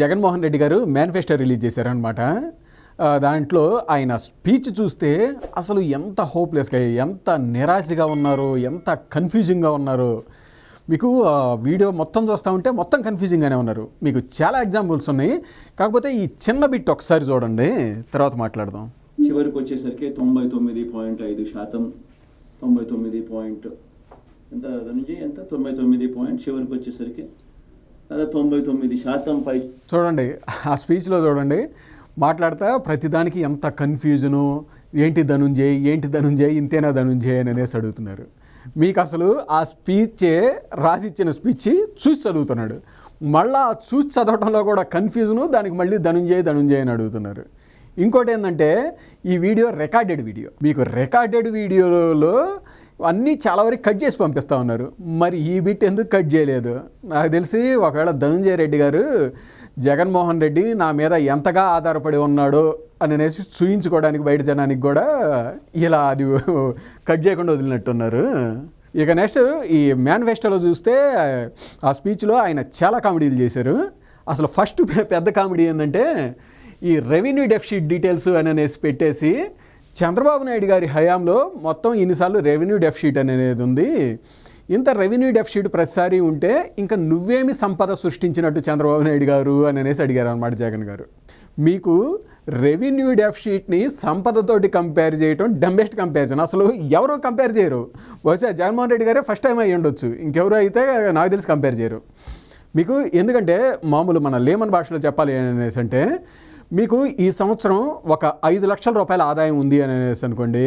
జగన్మోహన్ రెడ్డి గారు manifesto release చేశారనమాట దాంట్లో ఆయన స్పీచ్ చూస్తే అసలు ఎంత హోప్లెస్గా ఎంత నిరాశగా ఉన్నారు ఎంత కన్ఫ్యూజింగ్గా ఉన్నారు. మీకు వీడియో మొత్తం చూస్తూ ఉంటే మొత్తం కన్ఫ్యూజింగ్గానే ఉన్నారు. మీకు చాలా ఎగ్జాంపుల్స్ ఉన్నాయి. కాకపోతే ఈ చిన్న బిట్ ఒకసారి చూడండి. తర్వాత మాట్లాడదాం. చివరికి వచ్చేసరికి తొంభై తొమ్మిది పాయింట్ ఐదు శాతం. తొంభై తొమ్మిది పాయింట్ ఎంత? ఎంత? తొంభై తొమ్మిది పాయింట్ చివరికి వచ్చేసరికి తొంభై తొమ్మిది శాతం పై. చూడండి ఆ స్పీచ్లో చూడండి మాట్లాడతా ప్రతిదానికి ఎంత కన్ఫ్యూజను ఏంటి ధనుంజయ్ ఏంటి ధనుంజయ్ ఇంతేనా ధనుంజయ్ అని అనేసి అడుగుతున్నారు. మీకు అసలు ఆ స్పీచే రాసిచ్చిన స్పీచ్ చూసి చదువుతున్నాడు. మళ్ళా ఆ చూసి చదవడంలో కూడా కన్ఫ్యూజను దానికి మళ్ళీ ధనుంజయ్ ధనుంజయ్ అని అడుగుతున్నారు. ఇంకోటి ఏంటంటే ఈ వీడియో రికార్డెడ్ వీడియో మీకు రికార్డెడ్ వీడియోలో అన్నీ చాలా వరకు కట్ చేసి పంపిస్తూ ఉన్నారు. మరి ఈ బిట్ ఎందుకు కట్ చేయలేదు? నాకు తెలిసి ఒకవేళ ధనంజయ రెడ్డి గారు జగన్మోహన్ రెడ్డి నా మీద ఎంతగా ఆధారపడి ఉన్నాడో అని అనేసి చూయించుకోవడానికి బయట జనానికి కూడా ఇలా అది కట్ చేయకుండా వదిలినట్టున్నారు. ఇక నెక్స్ట్ ఈ మేనిఫెస్టోలో చూస్తే ఆ స్పీచ్లో ఆయన చాలా కామెడీలు చేశారు. అసలు ఫస్ట్ పెద్ద కామెడీ ఏంటంటే ఈ రెవెన్యూ డెఫిషిట్ డీటెయిల్స్ అని అనేసి పెట్టేసి చంద్రబాబు నాయుడు గారి హయాంలో మొత్తం ఇన్నిసార్లు రెవెన్యూ డెఫిషిట్ అనేది ఉంది. ఇంత రెవెన్యూ డెఫిషిట్ ప్రతిసారి ఉంటే ఇంకా నువ్వేమి సంపద సృష్టించినట్టు చంద్రబాబు నాయుడు గారు అని అనేసి అడిగారు అనమాట జగన్ గారు. మీకు రెవెన్యూ డెఫిషిట్ని సంపదతోటి కంపేర్ చేయటం డెంబెస్ట్ కంపారిజన్. అసలు ఎవరు కంపేర్ చేయరు. బహుశా జగన్మోహన్ రెడ్డి గారే ఫస్ట్ టైం అయ్యి ఉండొచ్చు. ఇంకెవరు అయితే నాకు తెలిసి కంపేర్ చేయరు. మీకు ఎందుకంటే మామూలు మన లేమన్ భాషలో చెప్పాలి అనేసి అంటే మీకు ఈ సంవత్సరం ఒక ఐదు లక్షల రూపాయల ఆదాయం ఉంది అని అనేసి అనుకోండి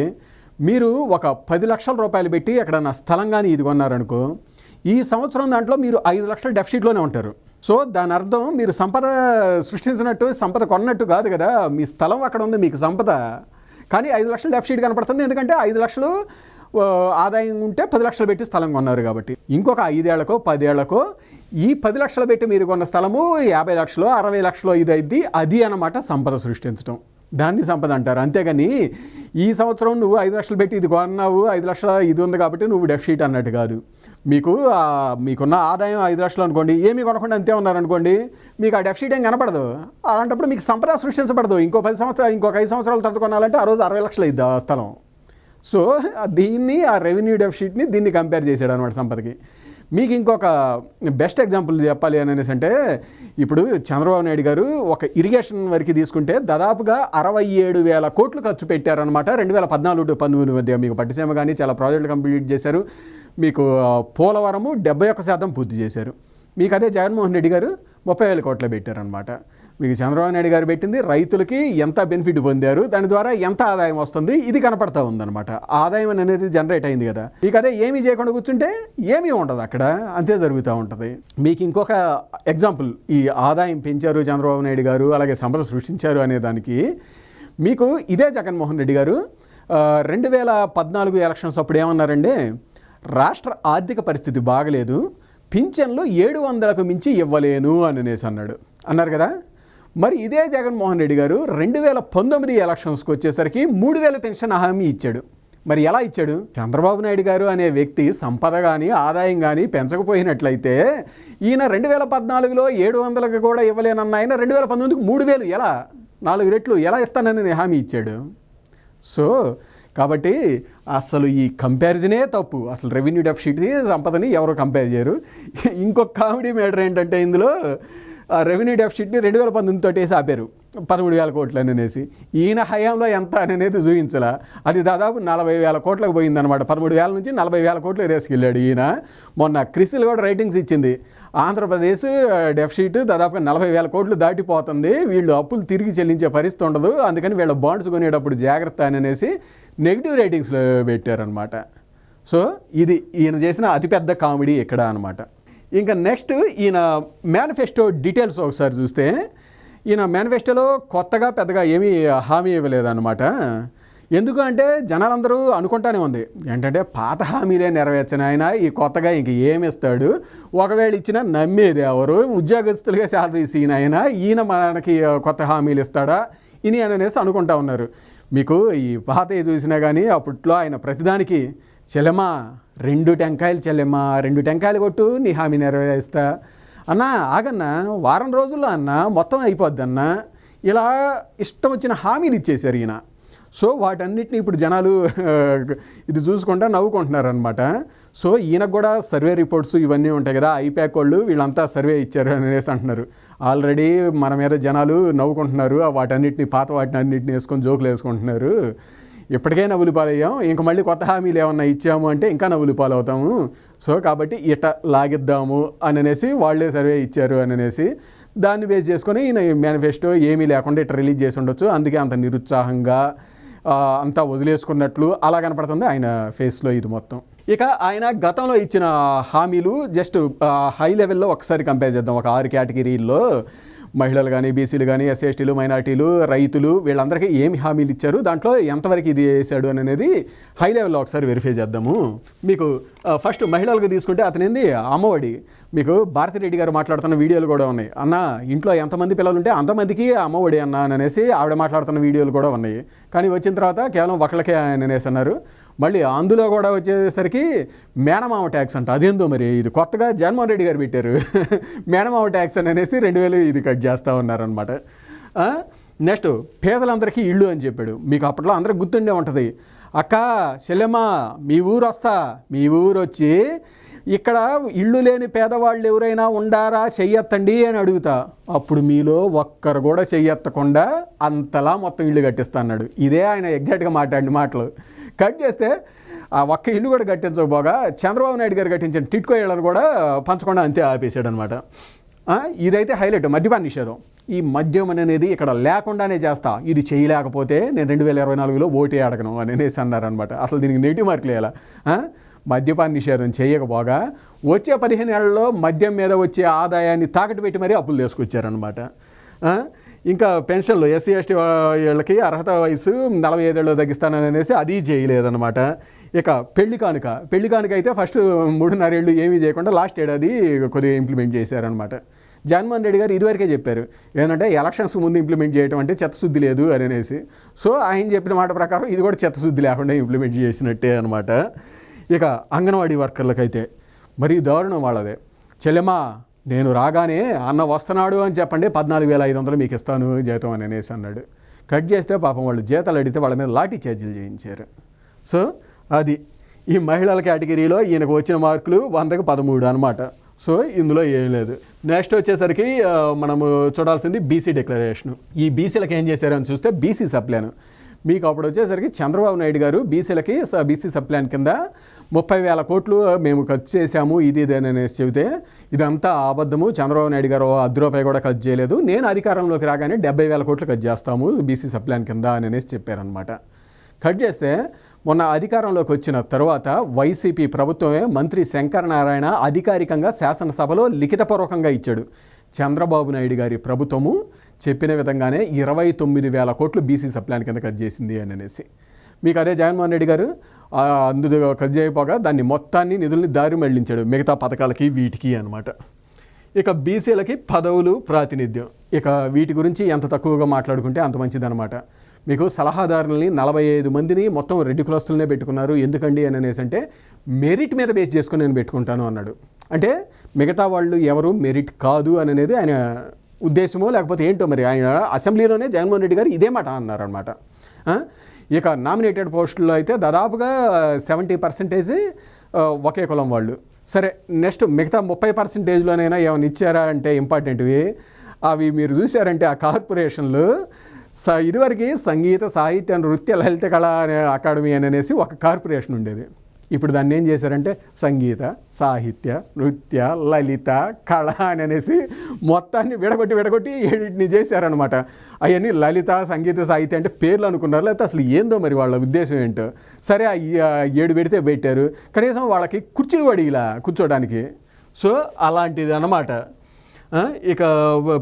మీరు ఒక పది లక్షల రూపాయలు పెట్టి ఎక్కడన్నా స్థలం కానీ ఇది కొన్నారనుకో ఈ సంవత్సరం దాంట్లో మీరు ఐదు లక్షల డెఫిసిట్లోనే ఉంటారు. సో దాని అర్థం మీరు సంపద సృష్టించినట్టు సంపద కొన్నట్టు కాదు కదా మీ స్థలం అక్కడ ఉంది మీకు సంపద. కానీ ఐదు లక్షల డెఫిసిట్ కనపడుతుంది ఎందుకంటే ఐదు లక్షలు ఆదాయం ఉంటే పది లక్షలు పెట్టి స్థలం కొన్నారు కాబట్టి. ఇంకొక ఐదేళ్ళకో పదేళ్ళకో ఈ పది లక్షలు పెట్టి మీరు కొన్న స్థలము యాభై లక్షలు అరవై లక్షలు ఇది అయింది. అది అన్నమాట సంపద సృష్టించడం దాన్ని సంపద అంటారు. అంతేగాని ఈ సంవత్సరం నువ్వు ఐదు లక్షలు పెట్టి ఇది కొన్నావు ఐదు లక్షల ఇది ఉంది కాబట్టి నువ్వు డెఫిషిట్ అన్నట్టు కాదు. మీకు మీకున్న ఆదాయం ఐదు లక్షలు అనుకోండి ఏమి కొనకుండా అంతే ఉన్నారనుకోండి మీకు ఆ డెఫిషిట్ ఏం కనపడదు. అలాంటప్పుడు మీకు సంపద సృష్టించబడదు. ఇంకో పది సంవత్సరాలు ఇంకొక ఐదు సంవత్సరాల తర్వాత కొనాలంటే ఆ రోజు అరవై లక్షలు అయింది ఆ స్థలం. సో దీన్ని ఆ రెవెన్యూ డెఫిషిట్ని దీన్ని కంపేర్ చేశాడు అనమాట సంపదకి. మీకు ఇంకొక బెస్ట్ ఎగ్జాంపుల్ చెప్పాలి అని అనేసి అంటే ఇప్పుడు చంద్రబాబు నాయుడు గారు ఒక ఇరిగేషన్ వరకు తీసుకుంటే దాదాపుగా అరవై ఏడు వేల కోట్లు ఖర్చు పెట్టారనమాట రెండు వేల పద్నాలుగు పంతొమ్మిది మధ్య మీకు పట్టిసీమ కానీ చాలా ప్రాజెక్టులు కంప్లీట్ చేశారు. మీకు పోలవరము డెబ్బై ఒక్క శాతం పూర్తి చేశారు. మీకు అదే జగన్మోహన్ రెడ్డి గారు ముప్పై వేల కోట్లు పెట్టారనమాట మీకు చంద్రబాబు నాయుడు గారు పెట్టింది రైతులకి ఎంత బెనిఫిట్ పొందారు దాని ద్వారా ఎంత ఆదాయం వస్తుంది ఇది కనపడతా ఉందన్నమాట. ఆదాయం అనేది జనరేట్ అయింది కదా. మీకు అదే ఏమీ చేయకుండా కూర్చుంటే ఏమీ ఉండదు అక్కడ అంతే జరుగుతూ ఉంటుంది. మీకు ఇంకొక ఎగ్జాంపుల్ ఈ ఆదాయం పెంచారు చంద్రబాబు నాయుడు గారు అలాగే సంపద సృష్టించారు అనే దానికి మీకు ఇదే జగన్మోహన్ రెడ్డి గారు రెండు వేల పద్నాలుగు ఎలక్షన్స్ అప్పుడు ఏమన్నారండి రాష్ట్ర ఆర్థిక పరిస్థితి బాగలేదు పింఛన్లు ఏడు వందలకు మించి ఇవ్వలేను అని అనేసి అన్నాడు. అన్నారు కదా? మరి ఇదే జగన్మోహన్ రెడ్డి గారు రెండు వేల పంతొమ్మిది ఎలక్షన్స్కి వచ్చేసరికి మూడు వేల పెన్షన్ హామీ ఇచ్చాడు. మరి ఎలా ఇచ్చాడు? చంద్రబాబు నాయుడు గారు అనే వ్యక్తి సంపద కానీ ఆదాయం కానీ పెంచకపోయినట్లయితే ఈయన రెండు వేల పద్నాలుగులో ఏడు వందలకు కూడా ఇవ్వలేనన్న ఆయన రెండు వేల పంతొమ్మిదికి మూడు వేలు ఎలా నాలుగు రెట్లు ఎలా ఇస్తానని హామీ ఇచ్చాడు. సో కాబట్టి అసలు ఈ కంపారిజనే తప్పు. అసలు రెవెన్యూ డెఫిషిట్ సంపదని ఎవరు కంపేర్ చేయరు. ఇంకొక కామెడీ మ్యాటర్ ఏంటంటే ఇందులో రెవెన్యూ డెఫిసిట్ని రెండు వేల పంతొమ్మిదితో వేసి ఆపారు. పదమూడు వేల కోట్లు అని అనేసి. ఈయన హయాంలో ఎంత అనేది చూపించలే. అది దాదాపు నలభై వేల కోట్లకు పోయిందనమాట పదమూడు వేల నుంచి నలభై వేల కోట్లు తీసుకెళ్ళాడు ఈయన. మొన్న క్రిసిల్ కూడా రైటింగ్స్ ఇచ్చింది. ఆంధ్రప్రదేశ్ డెఫిసిట్ దాదాపు నలభై వేల కోట్లు దాటిపోతుంది. వీళ్ళు అప్పులు తిరిగి చెల్లించే పరిస్థితి ఉండదు. అందుకని వీళ్ళ బాండ్స్ కొనేటప్పుడు జాగ్రత్త అని అనేసి నెగిటివ్ రేటింగ్స్లో పెట్టారనమాట సో ఇది ఈయన చేసిన అతిపెద్ద కామెడీ ఇక్కడ అనమాట ఇంకా నెక్స్ట్ ఈయన మేనిఫెస్టో డీటెయిల్స్ ఒకసారి చూస్తే ఈయన మేనిఫెస్టోలో కొత్తగా పెద్దగా ఏమీ హామీ ఇవ్వలేదన్నమాట. ఎందుకు అంటే జనాలందరూ అనుకుంటానే ఉంది ఏంటంటే పాత హామీలే నెరవేర్చిన ఆయన ఈ కొత్తగా ఇంక ఏమి ఇస్తాడు? ఒకవేళ ఇచ్చినా నమ్మేది ఎవరు? ఉద్యోగస్తులుగా శాలరీస్ ఈయన ఆయన ఈయన మనకి కొత్త హామీలు ఇస్తాడా? ఇని అని అనేసి అనుకుంటా ఉన్నారు. మీకు ఈ పాత చూసినా కానీ అప్పట్లో ఆయన ప్రతిదానికి చెలమా రెండు టెంకాయలు చెల్లెమ్మా రెండు టెంకాయలు కొట్టు నీ హామీ నెరవేరుస్తా. అన్న ఆగన్నా వారం రోజుల్లో అన్న మొత్తం అయిపోద్ది అన్న. ఇలా ఇష్టం వచ్చిన హామీలు ఇచ్చేశారు ఈయన. సో వాటన్నిటిని ఇప్పుడు జనాలు ఇది చూసుకుంటా నవ్వుకుంటున్నారు అనమాట సో ఈయనకు కూడా సర్వే రిపోర్ట్స్ ఇవన్నీ ఉంటాయి కదా ఐప్యాక్ వాళ్ళు వీళ్ళంతా సర్వే ఇచ్చారు అనేసి అంటున్నారు. ఆల్రెడీ మన మీద జనాలు నవ్వుకుంటున్నారు వాటన్నిటిని పాత వాటిని అన్నిటిని వేసుకొని జోకులు వేసుకుంటున్నారు. ఇప్పటికే నవ్వులు పాలయ్యాం. ఇంక మళ్ళీ కొత్త హామీలు ఏమన్నా ఇచ్చాము అంటే ఇంకా నవ్వులు పాలవుతాము. సో కాబట్టి ఇట లాగిద్దాము అని అనేసి వాళ్ళే సర్వే ఇచ్చారు అని అనేసి దాన్ని బేస్ చేసుకొని ఈయన మేనిఫెస్టో ఏమీ లేకుండా ఇట్లా రిలీజ్ చేసి ఉండొచ్చు. అందుకే అంత నిరుత్సాహంగా అంతా వదిలేసుకున్నట్లు అలా కనపడుతుంది ఆయన ఫేస్లో ఇది మొత్తం. ఇక ఆయన గతంలో ఇచ్చిన హామీలు జస్ట్ హై లెవెల్లో ఒకసారి కంపేర్ చేద్దాం. ఒక ఆరు కేటగిరీల్లో మహిళలు కానీ బీసీలు కానీ ఎస్సీ ఎస్టీలు మైనార్టీలు రైతులు వీళ్ళందరికీ ఏమి హామీలు ఇచ్చారు? దాంట్లో ఎంతవరకు ఇది వేసాడు అని అనేది హై లెవెల్లో ఒకసారి వెరిఫై చేద్దాము. మీకు ఫస్ట్ మహిళలకు తీసుకుంటే అతనింది? అమ్మఒడి. మీకు భారతిరెడ్డి గారు మాట్లాడుతున్న వీడియోలు కూడా ఉన్నాయి. అన్న ఇంట్లో ఎంతమంది పిల్లలు ఉంటే అంతమందికి అమ్మఒడి అన్న అని అనేసి ఆవిడ మాట్లాడుతున్న వీడియోలు కూడా ఉన్నాయి. కానీ వచ్చిన తర్వాత కేవలం ఒకళ్ళకే అనేసి అన్నారు. మళ్ళీ అందులో కూడా వచ్చేసరికి మేనమామ ట్యాక్స్ అంట. అదేందో మరి? ఇది కొత్తగా జగన్మోహన్ రెడ్డి గారు పెట్టారు. మేనమామ ట్యాక్స్ అని అనేసి రెండు వేలు ఇది కట్ చేస్తూ ఉన్నారనమాట నెక్స్ట్ పేదలందరికీ ఇళ్ళు అని చెప్పాడు. మీకు అప్పట్లో అందరికి గుర్తుండే ఉంటుంది. అక్క శల్యమ్మ మీ ఊరు వస్తా. మీ ఊరు వచ్చి ఇక్కడ ఇళ్ళు లేని పేదవాళ్ళు ఎవరైనా ఉండారా? చెయ్యెత్తండి అని అడుగుతా. అప్పుడు మీలో ఒక్కరు కూడా చెయ్యెత్తకుండా అంతలా మొత్తం ఇల్లు కట్టిస్తా అన్నాడు. ఇదే ఆయన ఎగ్జాక్ట్గా మాట్లాడిన మాటలు. కట్ చేస్తే ఆ ఒక్క ఇల్లు కూడా కట్టించకపోగా చంద్రబాబు నాయుడు గారు కట్టించిన టిట్కో ఇళ్ళను కూడా పంచకుండా అంతే ఆపేసాడు అనమాట ఇదైతే హైలైట్ మద్యపాన నిషేధం. ఈ మద్యం అనేది ఇక్కడ లేకుండానే చేస్తా. ఇది చేయలేకపోతే నేను రెండు వేల ఇరవై నాలుగులో ఓటే అడగను అని అనేసి అన్నారనమాట. అసలు దీనికి నెగిటివ్ మార్కులు వేయాలా? మద్యపాన నిషేధం చేయకపోగా వచ్చే పదిహేను ఏళ్ళలో మద్యం మీద వచ్చే ఆదాయాన్ని తాకట్టు పెట్టి మరీ అప్పులు తీసుకొచ్చారనమాట. ఇంకా పెన్షన్లు ఎస్సీ ఎస్టీ వీళ్ళకి అర్హత వయసు నలభై ఐదేళ్ళు తగ్గిస్తానని అనేసి అది చేయలేదన్నమాట. ఇక పెళ్ళి కానుక పెళ్ళి కానుక అయితే ఫస్ట్ మూడున్నరేళ్ళు ఏమీ చేయకుండా లాస్ట్ ఏడాది కొద్దిగా ఇంప్లిమెంట్ చేశారనమాట జగన్మోహన్ రెడ్డి గారు ఇదివరకే చెప్పారు ఏంటంటే ఎలక్షన్స్ ముందు ఇంప్లిమెంట్ చేయడం అంటే చెత్తశుద్ధి లేదు అని అనేసి. సో ఆయన చెప్పిన మాట ప్రకారం ఇది కూడా చెత్తశుద్ధి లేకుండా ఇంప్లిమెంట్ చేసినట్టే అనమాట ఇక అంగన్వాడీ వర్కర్లకైతే మరీ దారుణం వాళ్ళదే. చెల్లెమా నేను రాగానే అన్న వస్తున్నాడు అని చెప్పండి పద్నాలుగు వేల ఐదు వందలు మీకు ఇస్తాను జీతం అని అనేసి అన్నాడు. కట్ చేస్తే పాపం వాళ్ళు జీతాలు అడిగితే వాళ్ళ మీద లాఠీ ఛార్జీలు చేయించారు. సో అది ఈ మహిళల కేటగిరీలో ఈయనకు వచ్చిన మార్కులు వందకు పదమూడు అనమాట సో ఇందులో ఏం లేదు. నెక్స్ట్ వచ్చేసరికి మనము చూడాల్సింది బీసీ డిక్లరేషన్ ఈ బీసీలకు ఏం చేశారని చూస్తే బీసీ సప్లాన్ మీకు అప్పుడు వచ్చేసరికి చంద్రబాబు నాయుడు గారు బీసీలకి బీసీ సప్లాన్ కింద ముప్పై వేల కోట్లు మేము ఖర్చు చేశాము ఇది ఇది అని అనేసి చెబితే ఇదంతా అబద్ధము. చంద్రబాబు నాయుడు గారు అర్ధ రూపాయి కూడా ఖర్చు చేయలేదు. నేను అధికారంలోకి రాగానే డెబ్బై వేల కోట్లు ఖర్చు చేస్తాము బీసీ సప్లాన్ కింద అని అనేసి చెప్పారనమాట కట్ చేస్తే మొన్న అధికారంలోకి వచ్చిన తర్వాత వైసీపీ ప్రభుత్వమే మంత్రి శంకర నారాయణ అధికారికంగా శాసనసభలో లిఖితపూర్వకంగా ఇచ్చాడు. చంద్రబాబు నాయుడు గారి ప్రభుత్వము చెప్పిన విధంగానే ఇరవై తొమ్మిది వేల కోట్లు బీసీ సప్లాన్ కింద కట్ చేసింది అని అనేసి. మీకు అదే జగన్మోహన్ రెడ్డి గారు అందులో ఖర్చు అయిపోగా దాన్ని మొత్తాన్ని నిధుల్ని దారి మళ్ళించాడు. మిగతా పథకాలకి వీటికి అనమాట ఇక బీసీలకి పదవులు ప్రాతినిధ్యం. ఇక వీటి గురించి ఎంత తక్కువగా మాట్లాడుకుంటే అంత మంచిదన్నమాట. మీకు సలహాదారులని నలభై ఐదు మందిని మొత్తం రెడ్డి కులస్తులనే పెట్టుకున్నారు. ఎందుకండి అని అనేసి అంటే మెరిట్ మీద బేస్ చేసుకుని నేను పెట్టుకుంటాను అన్నాడు. అంటే మిగతా వాళ్ళు ఎవరు మెరిట్ కాదు అని అనేది ఆయన ఉద్దేశమో లేకపోతే ఏంటో మరి ఆయన అసెంబ్లీలోనే జగన్మోహన్ రెడ్డి గారు ఇదే మాట అన్నారనమాట ఇక నామినేటెడ్ పోస్టుల్లో అయితే దాదాపుగా సెవెంటీ పర్సెంటేజ్ ఒకే కులం వాళ్ళు. సరే నెక్స్ట్ మిగతా ముప్పై పర్సెంటేజ్లోనైనా ఏమైనా ఇచ్చారా అంటే ఇంపార్టెంట్వి అవి మీరు చూసారంటే ఆ కార్పొరేషన్లు స ఇదివరకు సంగీత సాహిత్య నృత్య లలిత కళ అనే అకాడమీ అని అనేసి ఒక కార్పొరేషన్ ఉండేది. ఇప్పుడు దాన్ని ఏం చేశారంటే సంగీత సాహిత్య నృత్య లలిత కళ అని అనేసి మొత్తాన్ని విడగొట్టి విడగొట్టి ఏడింటిని చేశారనమాట అవన్నీ లలిత సంగీత సాహిత్య అంటే పేర్లు అనుకున్నారు? లేకపోతే అసలు ఏందో మరి వాళ్ళ ఉద్దేశం ఏంటో? సరే ఏడు పెడితే పెట్టారు. కనీసం వాళ్ళకి కుర్చీలు పడిగిలా ఇలా కూర్చోడానికి. సో అలాంటిది అనమాట ఇక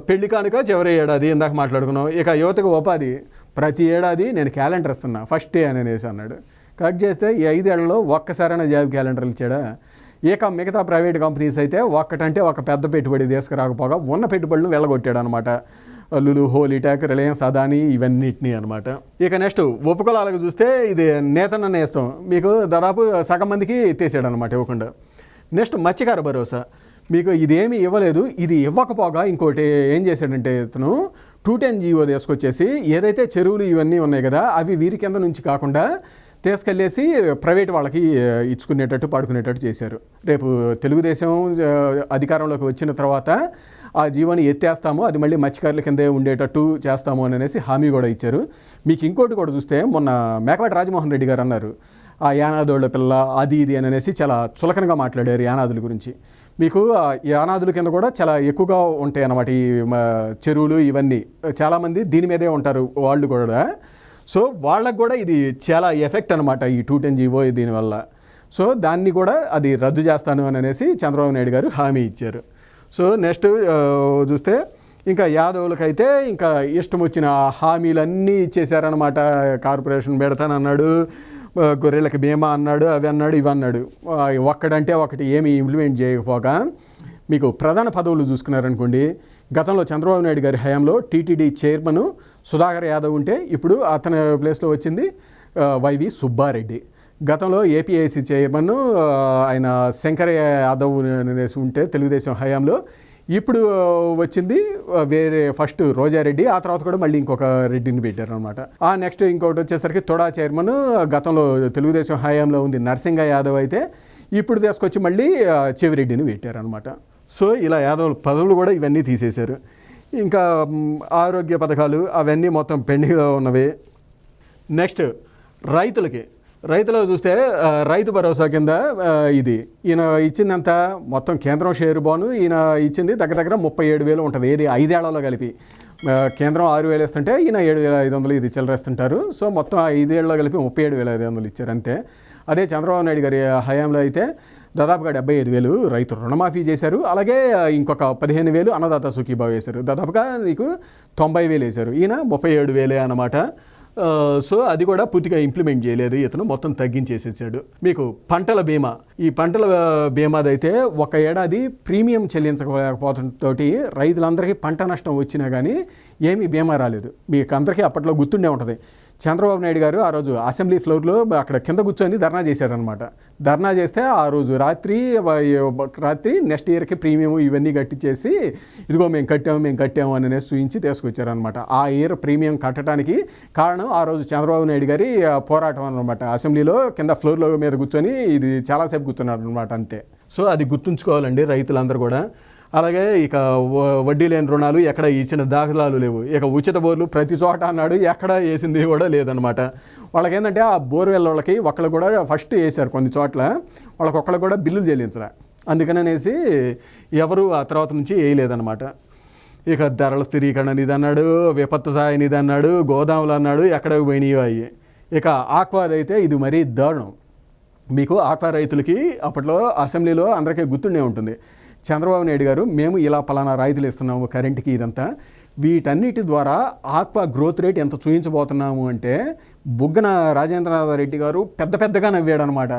పెళ్ళి కానుక చివరి ఏడాది ఇందాక మాట్లాడుకున్నాం. ఇక యువతకు ఉపాధి. ప్రతి ఏడాది నేను క్యాలెండర్ ఇస్తున్నా ఫస్ట్ డే అని అనేసి అన్నాడు. కట్ చేస్తే ఈ ఐదేళ్ళలో ఒక్కసారైనా జాబ్ క్యాలెండర్లు ఇచ్చాడా? ఇక మిగతా ప్రైవేట్ కంపెనీస్ అయితే ఒక్కటంటే ఒక పెద్ద పెట్టుబడి తీసుకురాకపోగా ఉన్న పెట్టుబడులను వెళ్ళగొట్టాడు అనమాట లులు హోలీటాక్ రిలయన్స్ అదాని ఇవన్నిటిని అనమాట. ఇక నెక్స్ట్ ఉపకులాలకు చూస్తే ఇది నేతన్న నేస్తం మీకు దాదాపు సగం మందికి తీసాడు అనమాట ఇవ్వకుండా. నెక్స్ట్ మత్స్యకార భరోసా. మీకు ఇదేమీ ఇవ్వలేదు ఇది ఇవ్వకపోగా ఇంకోటి ఏం చేశాడంటే ఇతను టూ టెన్ జీవో తీసుకొచ్చేసి ఏదైతే చెరువులు ఇవన్నీ ఉన్నాయి కదా అవి వీరి కింద నుంచి కాకుండా తీసుకెళ్ళేసి ప్రైవేట్ వాళ్ళకి ఇచ్చుకునేటట్టు పాడుకునేటట్టు చేశారు. రేపు తెలుగుదేశం అధికారంలోకి వచ్చిన తర్వాత ఆ జీవోని ఎత్తేస్తాము అది మళ్ళీ మత్స్యకారుల కిందే ఉండేటట్టు చేస్తాము అని అనేసి హామీ కూడా ఇచ్చారు. మీకు ఇంకోటి కూడా చూస్తే మొన్న మేకపాటి రాజమోహన్ రెడ్డి గారు అన్నారు. ఆ యానాదుళ్ళ పిల్ల అది ఇది అని అనేసి చాలా చులకనగా మాట్లాడారు యానాదుల గురించి. మీకు ఆ యానాదుల కింద కూడా చాలా ఎక్కువగా ఉంటాయి అన్నమాట ఈ చెరువులు ఇవన్నీ. చాలామంది దీని మీదే ఉంటారు వాళ్ళు కూడా. సో వాళ్ళకు కూడా ఇది చాలా ఎఫెక్ట్ అనమాట ఈ టూ టెన్ జీవో దీనివల్ల. సో దాన్ని కూడా అది రద్దు చేస్తాను అని అనేసి చంద్రబాబు నాయుడు గారు హామీ ఇచ్చారు. సో నెక్స్ట్ చూస్తే ఇంకా యాదవులకైతే ఇంకా ఇష్టం వచ్చిన హామీలన్నీ ఇచ్చేశారనమాట కార్పొరేషన్ పెడతానన్నాడు గొర్రెలకు గొర్రెలకి బీమా అన్నాడు అవి అన్నాడు ఇవి అన్నాడు. ఒక్కడంటే ఒకటి ఏమి ఇంప్లిమెంట్ చేయకపోగా మీకు ప్రధాన పదవులు చూసుకున్నారనుకోండి. గతంలో చంద్రబాబు నాయుడు గారి హయాంలో టీటీడీ చైర్మన్ సుధాకర్ యాదవ్ ఉంటే ఇప్పుడు అతని ప్లేస్లో వచ్చింది వైవి సుబ్బారెడ్డి. గతంలో ఏపీఐసి చైర్మన్ ఆయన శంకర్ యాదవ్ అనేసి ఉంటే తెలుగుదేశం హయాంలో. ఇప్పుడు వచ్చింది వేరే ఫస్ట్ రోజారెడ్డి ఆ తర్వాత కూడా మళ్ళీ ఇంకొక రెడ్డిని పెట్టారు అనమాట ఆ నెక్స్ట్ ఇంకొకటి వచ్చేసరికి తొడా చైర్మన్ గతంలో తెలుగుదేశం హయాంలో ఉంది నరసింగ యాదవ్ అయితే ఇప్పుడు తీసుకొచ్చి మళ్ళీ చెవిరెడ్డిని పెట్టారనమాట సో ఇలా యాదవ్ పదవులు కూడా ఇవన్నీ తీసేశారు. ఇంకా ఆరోగ్య పథకాలు అవన్నీ మొత్తం పెండింగ్లో ఉన్నవి. నెక్స్ట్ రైతులకి. రైతులు చూస్తే రైతు భరోసా కింద ఇది. ఈయన ఇచ్చిందంత మొత్తం కేంద్రం షేర్ బాను ఈయన ఇచ్చింది దగ్గర దగ్గర ముప్పై ఏడు వేలు ఉంటుంది. ఏది ఐదేళ్ళలో కలిపి. కేంద్రం ఆరు వేలు వేస్తుంటే ఈయన ఏడు వేల ఐదు వందలు ఇది చిల్లరేస్తుంటారు సో మొత్తం ఐదేళ్ళలో కలిపి ముప్పై ఏడు వేల ఐదు వందలు ఇచ్చారు అంతే. అదే చంద్రబాబు నాయుడు గారి హయాంలో అయితే దాదాపుగా డెబ్బై ఐదు వేలు రైతు రుణమాఫీ చేశారు. అలాగే ఇంకొక పదిహేను వేలు అన్నదాత సుఖీభావ వేశారు. దాదాపుగా నీకు తొంభై వేలు వేశారు. ఈయన ముప్పై ఏడు వేలే అన్నమాట. సో అది కూడా పూర్తిగా ఇంప్లిమెంట్ చేయలేదు. ఇతను మొత్తం తగ్గించేసేసాడు. మీకు పంటల బీమా. ఈ పంటల బీమాదైతే ఒక ఏడాది ప్రీమియం చెల్లించకపోవడంతో రైతులందరికీ పంట నష్టం వచ్చినా కానీ ఏమీ బీమా రాలేదు. మీకు అందరికీ అప్పట్లో గుర్తుండే ఉంటుంది. చంద్రబాబు నాయుడు గారు ఆ రోజు అసెంబ్లీ ఫ్లోర్లో అక్కడ కింద కూర్చొని ధర్నా చేశారనమాట ధర్నా చేస్తే ఆ రోజు రాత్రి రాత్రి నెక్స్ట్ ఇయర్కి ప్రీమియం ఇవన్నీ కట్టించేసి ఇదిగో మేము కట్టాము మేము కట్టాము అని చూయించి చూపించి తీసుకొచ్చారనమాట ఆ ఇయర్ ప్రీమియం కట్టడానికి కారణం ఆ రోజు చంద్రబాబు నాయుడు గారి పోరాటం అనమాట అసెంబ్లీలో కింద ఫ్లోర్లో మీద కూర్చొని ఇది చాలాసేపు కూర్చున్నారు అనమాట అంతే. సో అది గుర్తుంచుకోవాలండి రైతులందరూ కూడా. అలాగే ఇక వడ్డీ లేని రుణాలు ఎక్కడ ఇచ్చిన దాఖలాలు లేవు. ఇక ఉచిత బోర్లు ప్రతి చోట అన్నాడు ఎక్కడ వేసింది కూడా లేదనమాట వాళ్ళకి ఏంటంటే ఆ బోర్వెల్ వాళ్ళకి ఒకళ్ళు కూడా ఫస్ట్ వేశారు కొన్ని చోట్ల వాళ్ళకి ఒక్కళ్ళు కూడా బిల్లులు చెల్లించరా అందుకననేసి ఎవరు ఆ తర్వాత నుంచి వేయలేదన్నమాట. ఇక ధరల స్థిరీకరణ నిధి అన్నాడు విపత్తు సహాయ నిధి అన్నాడు గోదాములు అన్నాడు ఎక్కడికి పోయినాయో అయ్యి. ఇక ఆక్వాది అయితే ఇది మరీ దారుణం. మీకు ఆక్వా రైతులకి అప్పట్లో అసెంబ్లీలో అందరికీ గుర్తుండే ఉంటుంది. చంద్రబాబు నాయుడు గారు మేము ఇలా పలానా రాయితీలు ఇస్తున్నాము కరెంట్కి ఇదంతా. వీటన్నిటి ద్వారా ఆక్వా గ్రోత్ రేట్ ఎంత చూయించబోతున్నాము అంటే బుగ్గన రాజేంద్రనాథ్ రెడ్డి గారు పెద్ద పెద్దగా నవ్వాడు అనమాట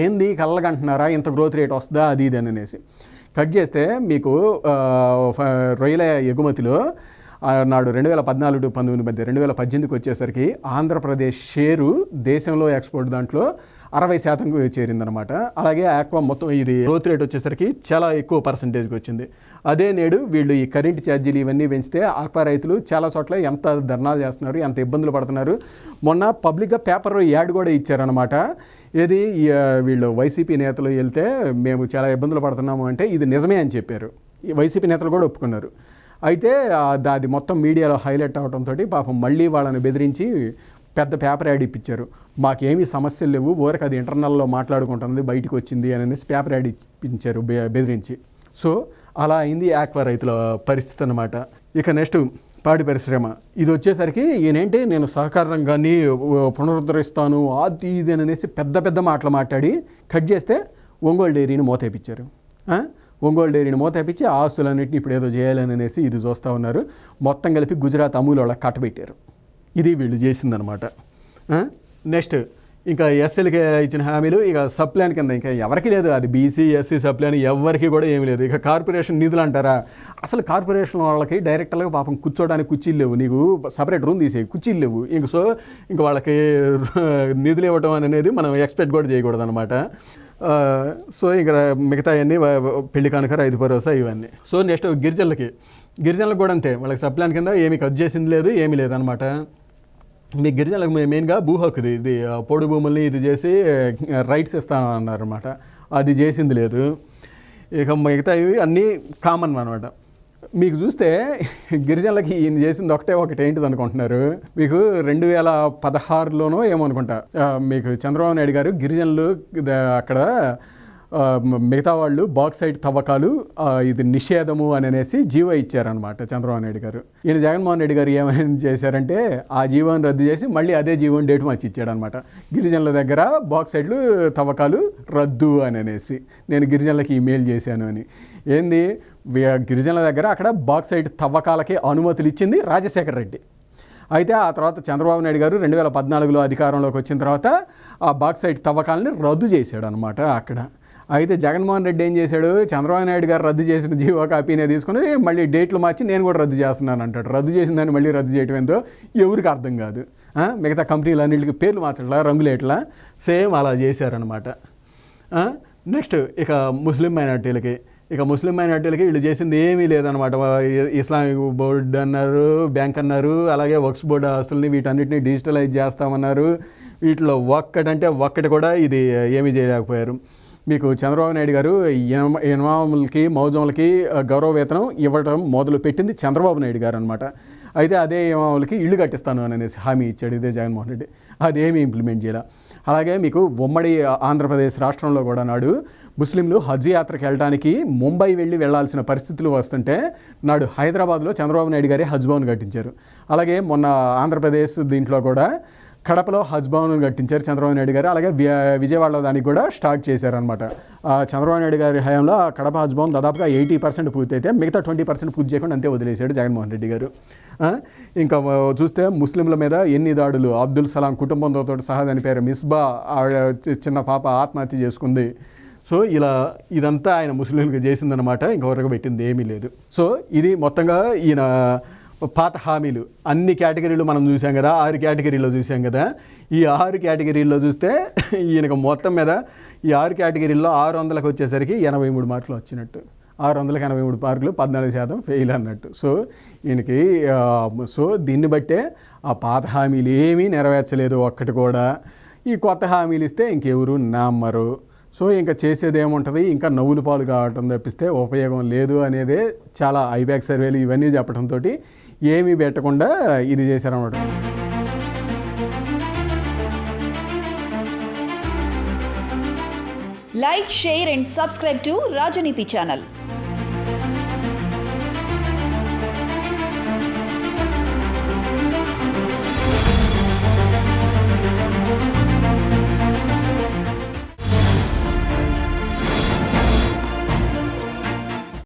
ఏంది కళ్ళగంటున్నారా ఇంత గ్రోత్ రేట్ వస్తుందా? అది ఇది అని అనేసి. కట్ చేస్తే మీకు రొయ్యల ఎగుమతిలో నాడు రెండు వేల పద్నాలుగు పంతొమ్మిది మధ్య రెండు వేల పద్దెనిమిదికి వచ్చేసరికి ఆంధ్రప్రదేశ్ షేరు దేశంలో ఎక్స్పోర్ట్ దాంట్లో అరవై శాతంకు చేరిందనమాట అలాగే ఆక్వా మొత్తం ఇది గ్రోత్ రేట్ వచ్చేసరికి చాలా ఎక్కువ పర్సంటేజ్కి వచ్చింది. అదే నేడు వీళ్ళు ఈ కరెంట్ ఛార్జీలు ఇవన్నీ పెంచితే ఆక్వా రైతులు చాలా చోట్ల ఎంత ధర్నాలు చేస్తున్నారు ఎంత ఇబ్బందులు పడుతున్నారు. మొన్న పబ్లిక్గా పేపర్ యాడ్ కూడా ఇచ్చారనమాట ఏది ఈ, వీళ్ళు వైసీపీ నేతలు వెళ్తే మేము చాలా ఇబ్బందులు పడుతున్నాము అంటే ఇది నిజమే అని చెప్పారు. ఈ వైసీపీ నేతలు కూడా ఒప్పుకున్నారు. అయితే అది మొత్తం మీడియాలో హైలైట్ అవడంతో పాపం మళ్ళీ వాళ్ళని బెదిరించి పెద్ద పేపర్ యాడ్ ఇప్పించారు. మాకేమీ సమస్యలు లేవు. ఊరికి అది ఇంటర్నల్లో మాట్లాడుకుంటుంది బయటకు వచ్చింది అని అనేసి పేపర్ యాడ్ ఇప్పించారు బె- బెదిరించి. సో అలా అయింది ఆక్వా రైతుల పరిస్థితి అనమాట ఇక నెక్స్ట్ పాడి పరిశ్రమ. ఇది వచ్చేసరికి ఈయనేంటి నేను సహకారంగాన్ని పునరుద్ధరిస్తాను అది ఇది అని అనేసి పెద్ద పెద్ద మాటలు మాట్లాడి కట్ చేస్తే ఒంగోలు డైరీని మోతేపించారు ఒంగోలు డైరీని మోతేపించి ఆస్తులన్నింటినీ ఇప్పుడు ఏదో చేయాలని అనేసి ఇది చూస్తూ ఉన్నారు. మొత్తం కలిపి గుజరాత్ అమూల్ వాళ్ళకి కట్టబెట్టారు. ఇది వీళ్ళు చేసిందనమాట నెక్స్ట్ ఇంకా ఎస్సీలకి ఇచ్చిన హామీలు ఇక సప్లాన్ కింద ఇంకా ఎవరికి లేదు. అది బీసీ ఎస్సీ సప్లాన్ ఎవరికి కూడా ఏమీ లేదు. ఇక కార్పొరేషన్ నిధులు అంటారా? అసలు కార్పొరేషన్ వాళ్ళకి డైరెక్టర్లకు పాపం కూర్చోడానికి కుర్చీలు లేవు. నీకు సపరేట్ రూమ్ తీసే కుర్చీలు లేవు. ఇంక సో ఇంక వాళ్ళకి నిధులు ఇవ్వటం అనేది మనం ఎక్స్పెక్ట్ కూడా చేయకూడదు అనమాట సో ఇక మిగతా అన్నీ పెళ్ళి కానుక రైతు భరోసా ఇవన్నీ. సో నెక్స్ట్ గిరిజనులకి. గిరిజనులకు కూడా అంతే. వాళ్ళకి సప్లాన్ కింద ఏమీ ఖర్చు చేసింది లేదు ఏమీ లేదనమాట మీ గిరిజనులకు మెయిన్గా భూ హక్కుది ఇది. పొడి పొడు భూముల్ని ఇది చేసి రైట్స్ ఇస్తానన్నారనమాట అది చేసింది లేదు. ఇక మిగతా ఇవి అన్నీ కామన్ అనమాట మీకు చూస్తే గిరిజనులకి ఈయన చేసింది ఒకటే ఒకటి ఏంటిది అనుకుంటున్నారు? మీకు రెండు వేల పదహారులోనో ఏమో అనుకుంటా. మీకు చంద్రబాబు నాయుడు గారు గిరిజనులు అక్కడ మిగతా వాళ్ళు బాక్సైట్ తవ్వకాలు ఇది నిషేధము అని అనేసి జీవో ఇచ్చారనమాట చంద్రబాబు నాయుడు గారు. ఈయన జగన్మోహన్ రెడ్డి గారు ఏమైనా చేశారంటే ఆ జీవోని రద్దు చేసి మళ్ళీ అదే జీవోని డేట్ మార్చి ఇచ్చాడనమాట గిరిజనుల దగ్గర బాక్సైట్లు తవ్వకాలు రద్దు అని అనేసి. నేను గిరిజనులకి ఈమెయిల్ చేశాను అని. ఏంది? గిరిజనుల దగ్గర అక్కడ బాక్సైట్ తవ్వకాలకి అనుమతులు ఇచ్చింది రాజశేఖర్ రెడ్డి. అయితే ఆ తర్వాత చంద్రబాబు నాయుడు గారు రెండు వేల పద్నాలుగులో అధికారంలోకి వచ్చిన తర్వాత ఆ బాక్సైట్ తవ్వకాలని రద్దు చేశాడు అనమాట అక్కడ. అయితే జగన్మోహన్ రెడ్డి ఏం చేశాడు? చంద్రబాబు నాయుడు గారు రద్దు చేసిన జీవో కాపీనే తీసుకుని మళ్ళీ డేట్లు మార్చి నేను కూడా రద్దు చేస్తున్నాను అంటాడు. రద్దు చేసిన దాన్ని మళ్ళీ రద్దు చేయడం ఏందో ఎవరికి అర్థం కాదు. మిగతా కంపెనీలు అన్నింటికి పేర్లు మార్చట్లా రంగులేట్లా? సేమ్ అలా చేశారనమాట నెక్స్ట్ ఇక ముస్లిం మైనార్టీలకి ఇక ముస్లిం మైనార్టీలకి వీళ్ళు చేసింది ఏమీ లేదనమాట ఇస్లామిక్ బోర్డు అన్నారు బ్యాంక్ అన్నారు అలాగే వర్క్స్ బోర్డు ఆస్తుల్ని వీటన్నిటిని డిజిటలైజ్ చేస్తామన్నారు. వీటిలో ఒక్కటంటే ఒక్కటి కూడా ఇది ఏమీ చేయలేకపోయారు. మీకు చంద్రబాబు నాయుడు గారు ఇనమ- ఇనాములకి మౌజములకి గౌరవ వేతనం ఇవ్వడం మొదలు పెట్టింది చంద్రబాబు నాయుడు గారు అనమాట అయితే అదే ఇమాములకి ఇల్లు కట్టిస్తాను అని అనేసి హామీ ఇచ్చాడు ఇదే జగన్మోహన్ రెడ్డి. అదేమి ఇంప్లిమెంట్ చేయాల. అలాగే మీకు ఉమ్మడి ఆంధ్రప్రదేశ్ రాష్ట్రంలో కూడా నాడు ముస్లింలు హజ్ యాత్రకు వెళ్ళడానికి ముంబై వెళ్ళి వెళ్ళాల్సిన పరిస్థితులు వస్తుంటే నాడు హైదరాబాద్లో చంద్రబాబు నాయుడు గారే హజ్ భవన్ కట్టించారు. అలాగే మొన్న ఆంధ్రప్రదేశ్ దీంట్లో కూడా కడపలో హజ్ భవన్ కట్టించారు చంద్రబాబు నాయుడు గారు. అలాగే విజయవాడలో దానికి కూడా స్టార్ట్ చేశారనమాట చంద్రబాబు నాయుడు గారి హయాంలో కడప హజ్ భవన్ దాదాపుగా ఎయిటీ పర్సెంట్ పూర్తి అయితే మిగతా ట్వంటీ పర్సెంట్ పూర్తి చేయకుండా అంతే వదిలేశాడు జగన్మోహన్ రెడ్డి గారు. ఇంకా చూస్తే ముస్లింల మీద ఎన్ని దాడులు అబ్దుల్ సలాం కుటుంబంతో సహా దాని పేరు మిస్బా ఆవిడ చి- చిన్న పాప ఆత్మహత్య చేసుకుంది. సో ఇలా ఇదంతా ఆయన ముస్లింలకు చేసిందనమాట ఇంకొకరికి పెట్టింది ఏమీ లేదు. సో ఇది మొత్తంగా ఈయన పాత హామీలు అన్ని కేటగిరీలు మనం చూసాం కదా ఆరు కేటగిరీలో చూసాం కదా. ఈ ఆరు కేటగిరీల్లో చూస్తే ఈయనకు మొత్తం మీద ఈ ఆరు కేటగిరీల్లో ఆరు వందలకు వచ్చేసరికి ఎనభై మూడు మార్కులు వచ్చినట్టు. ఆరు వందలకు ఎనభై మూడు మార్కులు పద్నాలుగు శాతం ఫెయిల్ అన్నట్టు. సో ఈయనకి సో దీన్ని బట్టే ఆ పాత హామీలు ఏమీ నెరవేర్చలేదు ఒక్కటి కూడా. ఈ కొత్త హామీలు ఇస్తే ఇంకెవరు నమ్మరు. సో ఇంకా చేసేది ఏముంటుంది? ఇంకా నవ్వులు పాలు కావటం తప్పిస్తే ఉపయోగం లేదు అనేదే చాలా ఐబ్యాక్ సర్వేలు ఇవన్నీ చెప్పడంతో ఏమీ పెట్టకుండా ఇది చేశారన్నమాట. Like share and subscribe to Rajaneethi channel